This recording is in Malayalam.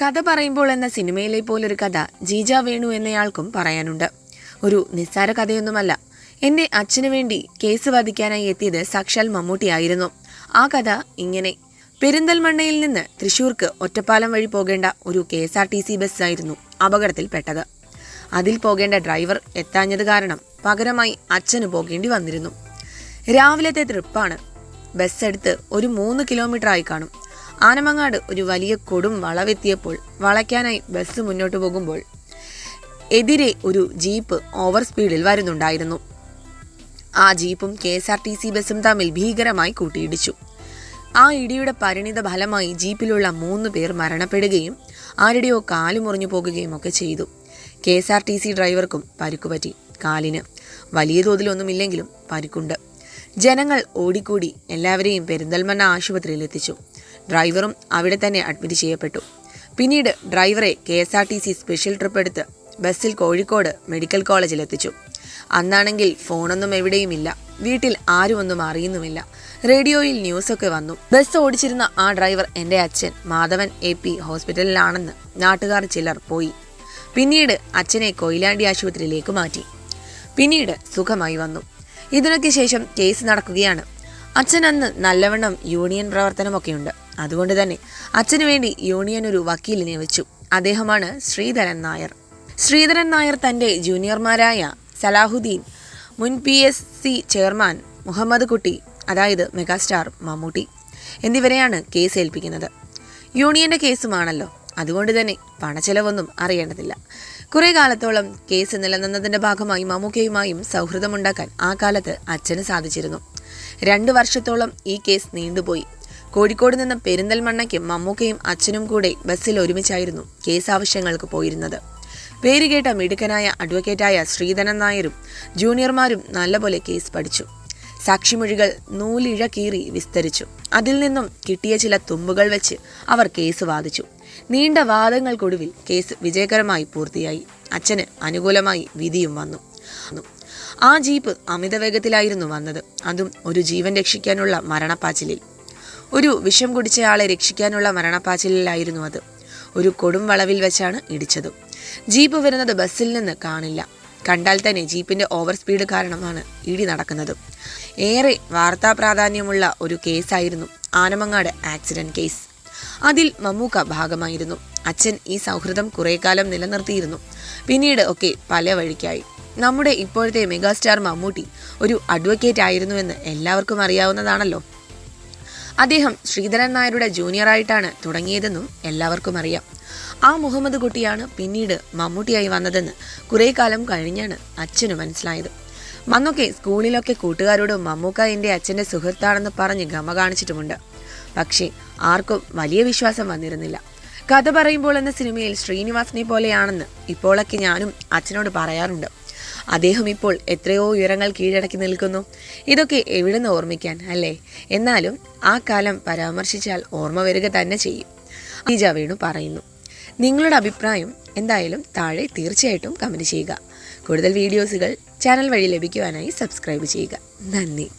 കഥ പറയുമ്പോൾ എന്ന സിനിമയിലെ പോലൊരു കഥ ജീജ വേണു എന്നയാൾക്കും പറയാനുണ്ട്. ഒരു നിസ്സാര കഥയൊന്നുമല്ല. എന്റെ അച്ഛനു വേണ്ടി കേസ് വാദിക്കാനായി എത്തിയത് സാക്ഷാൽ മമ്മൂട്ടിയായിരുന്നു ആ കഥ ഇങ്ങനെ. പെരിന്തൽമണ്ണയിൽ നിന്ന് തൃശൂർക്ക് ഒറ്റപ്പാലം വഴി പോകേണ്ട ഒരു K S R T C ബസ്സായിരുന്നു അപകടത്തിൽപ്പെട്ടത്. അതിൽ പോകേണ്ട ഡ്രൈവർ എത്താഞ്ഞത് കാരണം പകരമായി അച്ഛന് പോകേണ്ടി വന്നിരുന്നു. രാവിലത്തെ ട്രിപ്പാണ്. ബസ് എടുത്ത് ഒരു മൂന്ന് കിലോമീറ്റർ ആയി കാണും. ആനമങ്ങാട് ഒരു വലിയ കൊടും വളവെത്തിയപ്പോൾ വളയ്ക്കാനായി ബസ് മുന്നോട്ട് പോകുമ്പോൾ എതിരെ ഒരു ജീപ്പ് ഓവർ സ്പീഡിൽ വരുന്നുണ്ടായിരുന്നു. ആ ജീപ്പും K S R T C ബസ്സും തമ്മിൽ ഭീകരമായി കൂട്ടിയിടിച്ചു. ആ ഇടിയുടെ പരിണിത ഫലമായി ജീപ്പിലുള്ള മൂന്ന് പേർ മരണപ്പെടുകയും ആരുടെയോ കാൽ മുറിഞ്ഞു പോകുകയും ഒക്കെ ചെയ്തു. K S R T C ഡ്രൈവർക്കും പരിക്കുപറ്റി കാലിന് വലിയ തോതിലൊന്നുമില്ലെങ്കിലും പരിക്കുണ്ട്. ജനങ്ങൾ ഓടിക്കൂടി എല്ലാവരെയും പെരിന്തൽമണ്ണ ആശുപത്രിയിൽ എത്തിച്ചു ഡ്രൈവറും അവിടെ തന്നെ അഡ്മിറ്റ് ചെയ്യപ്പെട്ടു. പിന്നീട് ഡ്രൈവറെ K S R T C special trip എടുത്ത് ബസ്സിൽ കോഴിക്കോട് മെഡിക്കൽ കോളേജിൽ എത്തിച്ചു അന്നാണെങ്കിൽ ഫോണൊന്നും എവിടെയുമില്ല. വീട്ടിൽ ആരും ഒന്നും അറിയുന്നുമില്ല. റേഡിയോയിൽ ന്യൂസൊക്കെ വന്നു. ബസ് ഓടിച്ചിരുന്ന ആ ഡ്രൈവർ എന്റെ അച്ഛൻ മാധവൻ എ പി ഹോസ്പിറ്റലിലാണെന്ന് നാട്ടുകാർ ചിലർ പോയി. പിന്നീട് അച്ഛനെ കൊയിലാണ്ടി ആശുപത്രിയിലേക്ക് മാറ്റി. പിന്നീട് സുഖമായി വന്നു. ഇതിനൊക്കെ ശേഷം കേസ് നടക്കുകയാണ്. അച്ഛൻ അന്ന് നല്ലവണ്ണം യൂണിയൻ പ്രവർത്തനമൊക്കെയുണ്ട്. അതുകൊണ്ട് തന്നെ അച്ഛനു വേണ്ടി യൂണിയൻ ഒരു വക്കീലിനെ വെച്ചു അദ്ദേഹമാണ് ശ്രീധരൻ നായർ. ശ്രീധരൻ നായർ തന്റെ ജൂനിയർമാരായ സലാഹുദ്ദീൻ മുൻ P S C chairman Muhammad Kutty അതായത് മെഗാസ്റ്റാർ മമ്മൂട്ടി എന്നിവരെയാണ് കേസ് ഏൽപ്പിക്കുന്നത്. യൂണിയന്റെ കേസുമാണല്ലോ. അതുകൊണ്ട് തന്നെ പണച്ചെലവൊന്നും അറിയേണ്ടതില്ല. കുറെ കാലത്തോളം കേസ് നിലനിന്നതിന്റെ ഭാഗമായി മമ്മൂക്കയുമായും സൗഹൃദമുണ്ടാക്കാൻ ആ കാലത്ത് അച്ഛന് സാധിച്ചിരുന്നു. രണ്ടു വർഷത്തോളം ഈ കേസ് നീണ്ടുപോയി. കോഴിക്കോട് നിന്ന് പെരിന്തൽമണ്ണയ്ക്ക് മമ്മൂക്കയും അച്ഛനും കൂടെ ബസ്സിൽ ഒരുമിച്ചായിരുന്നു കേസ് ആവശ്യങ്ങൾക്ക് പോയിരുന്നത്. പേരുകേട്ട മിടുക്കനായ അഡ്വക്കേറ്റായ ശ്രീധരൻ നായരും ജൂനിയർമാരും നല്ലപോലെ കേസ് പഠിച്ചു. സാക്ഷിമൊഴികൾ നൂലിഴ കീറി വിസ്തരിച്ചു. അതിൽ നിന്നും കിട്ടിയ ചില തുമ്പുകൾ വെച്ച് അവർ കേസ് വാദിച്ചു. നീണ്ട വാദങ്ങൾക്കൊടുവിൽ കേസ് വിജയകരമായി പൂർത്തിയായി. അച്ഛന് അനുകൂലമായി വിധിയും വന്നു. ആ ജീപ്പ് അമിത വേഗത്തിലായിരുന്നു വന്നത്. അതും ഒരു ജീവൻ രക്ഷിക്കാനുള്ള മരണപ്പാച്ചിലിൽ. ഒരു വിഷം കുടിച്ചയാളെ രക്ഷിക്കാനുള്ള മരണപ്പാച്ചിലായിരുന്നു അത്. ഒരു കൊടും വളവിൽ വെച്ചാണ് ഇടിച്ചത്. ജീപ്പ് വരുന്നത് ബസ്സിൽ നിന്ന് കാണില്ല. കണ്ടാൽ തന്നെ ജീപ്പിന്റെ ഓവർ സ്പീഡ് കാരണമാണ് ഇടി നടക്കുന്നത്. ഏറെ വാർത്താ പ്രാധാന്യമുള്ള ഒരു കേസായിരുന്നു ആനമങ്ങാട് ആക്സിഡന്റ് കേസ്. അതിൽ മമ്മൂക്ക ഭാഗമായിരുന്നു. അച്ഛൻ ഈ സൗഹൃദം കുറേ കാലം നിലനിർത്തിയിരുന്നു. പിന്നീട് ഒക്കെ പല വഴിക്കായി. നമ്മുടെ ഇപ്പോഴത്തെ മെഗാസ്റ്റാർ മമ്മൂട്ടി ഒരു അഡ്വക്കേറ്റ് ആയിരുന്നുവെന്ന് എല്ലാവർക്കും അറിയാവുന്നതാണല്ലോ. അദ്ദേഹം ശ്രീധരൻ നായരുടെ ജൂനിയറായിട്ടാണ് തുടങ്ങിയതെന്നും എല്ലാവർക്കും അറിയാം. ആ മുഹമ്മദ് കുട്ടിയാണ് പിന്നീട് മമ്മൂട്ടിയായി വന്നതെന്ന് കുറേ കാലം കഴിഞ്ഞാണ് അച്ഛന് മനസ്സിലായത്. മന്നൊക്കെ സ്കൂളിലൊക്കെ കൂട്ടുകാരോട് മമ്മൂക്ക എന്റെ അച്ഛന്റെ സുഹൃത്താണെന്ന് പറഞ്ഞ് ഗമ കാണിച്ചിട്ടുമുണ്ട്. പക്ഷേ ആർക്കും വലിയ വിശ്വാസം വന്നിരുന്നില്ല. കഥ പറയുമ്പോൾ എന്ന സിനിമയിൽ ശ്രീനിവാസിനെ പോലെയാണെന്ന് ഇപ്പോഴൊക്കെ ഞാനും അച്ഛനോട് പറയാറുണ്ട്. അദ്ദേഹം ഇപ്പോൾ എത്രയോ ഉയരങ്ങൾ കീഴടക്കി നിൽക്കുന്നു. ഇതൊക്കെ എവിടെ നിന്ന് ഓർമ്മിക്കാൻ അല്ലേ? എന്നാലും ആ കാലം പരാമർശിച്ചാൽ ഓർമ്മ വരിക തന്നെ ചെയ്യും. ഈജ വേണു പറയുന്നു. നിങ്ങളുടെ അഭിപ്രായം എന്തായാലും താഴെ തീർച്ചയായിട്ടും കമന്റ് ചെയ്യുക. കൂടുതൽ വീഡിയോസുകൾ ചാനൽ വഴി ലഭിക്കുവാനായി സബ്സ്ക്രൈബ് ചെയ്യുക. നന്ദി.